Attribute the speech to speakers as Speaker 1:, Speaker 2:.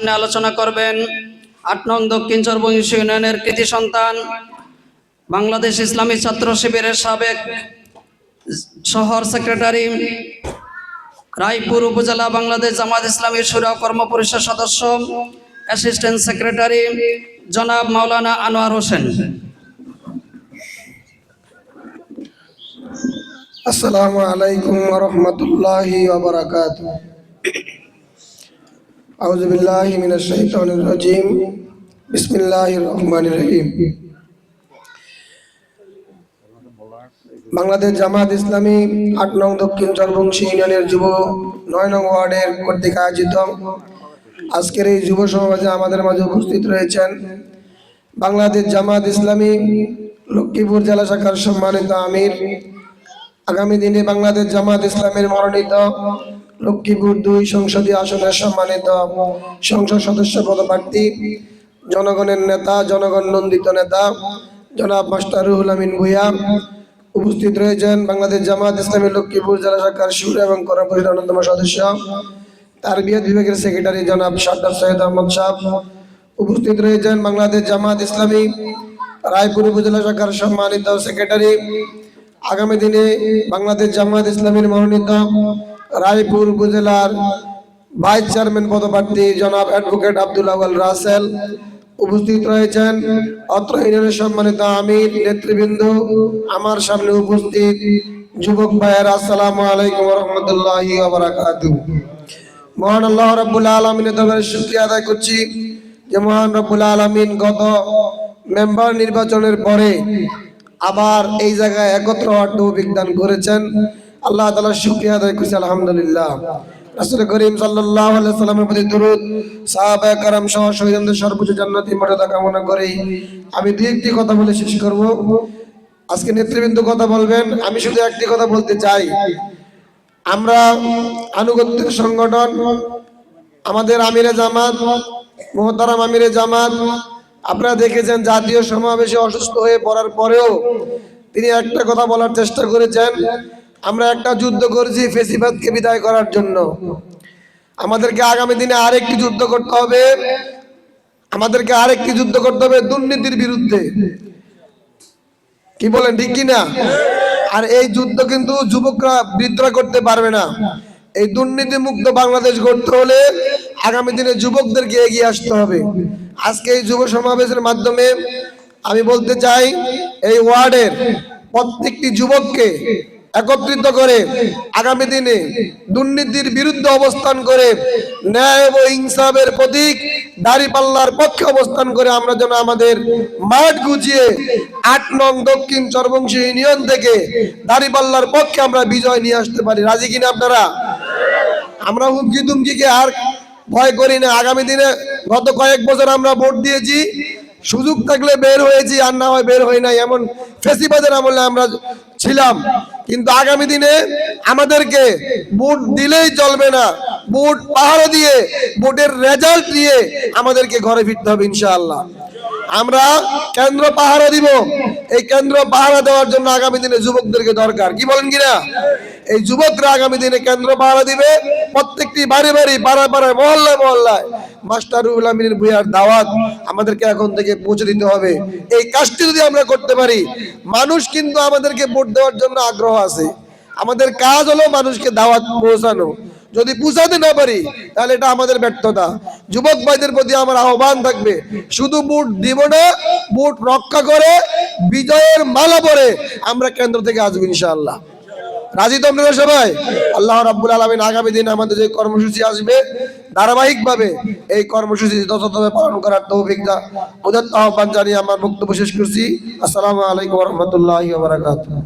Speaker 1: সামনে আলোচনা করবেন। আট নং দক্ষিণ চরবংশ ইউনিয়নের কৃতি সন্তান, বাংলাদেশ ইসলামী ছাত্র শিবিরের সাবেক শহর সেক্রেটারি, রায়পুর উপজেলা বাংলাদেশ জামাত ইসলামী সুরা কর্মপরিষদ সদস্য, অ্যাসিস্ট্যান্ট সেক্রেটারি জনাব মাওলানা আনোয়ার হোসেন।
Speaker 2: আসসালামু আলাইকুম রহমতুল্লাহ বারাকাতুহু। আউযু বিল্লাহি মিনাশ শাইতানির বাংলাদেশ জামাত ইসলামী আট নং দক্ষিণ চরবংশী ইউনিয়নের যুব নয় নং ওয়ার্ডের কর্তৃক আয়োজিত আজকের এই যুব সমাজে আমাদের মাঝে উপস্থিত রয়েছেন বাংলাদেশ জামাত ইসলামী লক্ষ্মীপুর জেলা শাখার সম্মানিত আমির। আগামী দিনে বাংলাদেশ জামাত ইসলামের মনোনীত লক্ষ্মীপুর দুই সংসদীয় আসনের সম্মানিত সংসদ সদস্য পদপ্রার্থী, জনগণের নেতা, জনগণ নন্দিত নেতা, জনাব মাস্টার রুহুল আমিন ভুইয়া উপস্থিত রয়েছেন বাংলাদেশ জামাত ইসলামী লক্ষ্মীপুর জেলা শাখার সুর এবং কর্মপরিষদ অন্যতম সদস্য। তার বিয়াদ বিভাগের সেক্রেটারি জনাব সর্দার সৈয়দ আহমদ সাহ। উপস্থিত রয়েছেন বাংলাদেশ জামাত ইসলামী রায়পুর উপজেলা শাখার সম্মানিত সেক্রেটারি। আগামী দিনে বাংলাদেশ জামাত ইসলামীর মনোনীত রায়পুর উপজেলার ভাইস চেয়ারম্যান পদপ্রার্থী জনাব অ্যাডভোকেট আব্দুল আওয়াল রাসেল উপস্থিত রয়েছেন। অত্র ইউনিয়নের সম্মানিত আমির, নেতৃবৃন্দ, আমার সামনে উপস্থিত যুবক ভাইয়ের, আসসালামু আলাইকুম রহমতুল্লাহ মহান আল্লাহ রাব্বুল আলমিনের দরবারে শুকরিয়া আদায় করছি যে মহান রব্বুল আলমিন গত মেম্বার নির্বাচনের পরে আবার এই জায়গায় একত্র হওয়ার দান করেছেন। আল্লাহ তালা শুক্রিয়া আদায় করছি, আলহামদুলিল্লাহ। রাসুল করিম সাল্লাহ সাল্লামের প্রতি দরুদ, সাহাবায় কারাম সহ শহীদদের সর্বোচ্চ জান্নাতি মর্যাদা কামনা করি। আমি দু একটি কথা বলে শেষ করব। আজকে নেতৃবৃন্দ কথা বলবেন, আমি শুধু একটি কথা বলতে চাই। আমরা আনুগত্য সংগঠন, আমাদের আমিরে জামাত, মোহতারাম আমিরে জামাত, আপনারা দেখেছেন জাতীয় সমাবেশে অসুস্থ হয়ে পড়ার পরেও তিনি একটা কথা বলার চেষ্টা করেছেন। আমরা একটা যুদ্ধ করেছি ফেসিবাদকে বিদায় করার জন্য। আমাদেরকে আগামী দিনে আরেকটি যুদ্ধ করতে হবে। আমাদেরকে আরেকটি যুদ্ধ করতে হবে দুর্নীতির বিরুদ্ধে। কি বলেন, ঠিক না আর এই যুদ্ধ কিন্তু যুবকরা বিদ্রোহ করতে পারবে না। এই দুর্নীতি মুক্ত বাংলাদেশ গড়তে হলে আগামী দিনে যুবকদেরকে এগিয়ে আসতে হবে। আজকে এই যুব সমাবেশের মাধ্যমে আমি বলতে চাই, এই ওয়ার্ডের প্রত্যেকটি যুবককে একত্রিত করে আগামী দিনে দুর্নীতির বিরুদ্ধে অবস্থান করে ন্যায় ও ইনসাফের প্রতীক দাঁড়িপাল্লার পক্ষে অবস্থান করে আমরা যেন আমাদের মাঠ গুছিয়ে আট নং দক্ষিণ চরবংশী ইউনিয়ন থেকে দাঁড়িপাল্লার পক্ষে আমরা বিজয় নিয়ে আসতে পারি। রাজি কিনা আপনারা? আমরা হুমকি তুমকিকে আর ভয় করি না। আগামী দিনে গত কয়েক বছর আমরা ভোট দিয়েছি, সুযোগ থাকলে বের হয়েছি, আর না হয় বের হই নাই। এমন ফেসিবাদের আমলে আমরা ছিলাম। কিন্তু আগামী দিনে আমাদেরকে বুট দিলেই চলবে না। বুট পাহাড় দিয়ে, ভোটের রেজাল্ট দিয়ে আমাদেরকে ঘরে ফিরতে হবে ইনশাআল্লাহ। আমরা কেন্দ্র পাহারা দিব। এই কেন্দ্র পাহারা দেওয়ার জন্য আগামী দিনে যুবকদেরকে দরকার। কি বলেন কিনা? এই যুবকরা আগামী দিনে কেন্দ্র পাহারা দিবে। প্রত্যেকটি বাড়ি বাড়ি, পাড়ায় পাড়ায়, মহল্লায় মহল্লায়। মাস্টারুল আমিনের ভুইয়ার দাওয়াত আমাদেরকে এখন থেকে পৌঁছে দিতে হবে। এই কাজটি যদি আমরা করতে পারি, মানুষ কিন্তু আমাদেরকে ভোট দেওয়ার জন্য আগ্রহ আছে। আমাদের কাজ হলো মানুষকে দাওয়াত পৌঁছানো। যদি পৌঁছাতে না পারি, তাহলে এটা আমাদের ব্যর্থতা। যুবক ভাইদের প্রতি আমার আহ্বান থাকবে, শুধু বুট দিব না বুট রক্ষা করে বিজয়ের মালা পরে আমরা কেন্দ্র থেকে আসব ইনশাআল্লাহ। রাজি তো আপনারা সবাই? আল্লাহ রাব্বুল আলামিন আগামী দিন আমাদের যে কর্মসূচি আসবে, ধারাবাহিকভাবে এই কর্মসূচি যথাযথভাবে পালন করার তৌফিক উদাত্ত আহ্বান জানিয়ে আমার বক্তব্য শেষ করছি। আসসালামু আলাইকুম রাহমাতুল্লাহি বারাকাতুহু।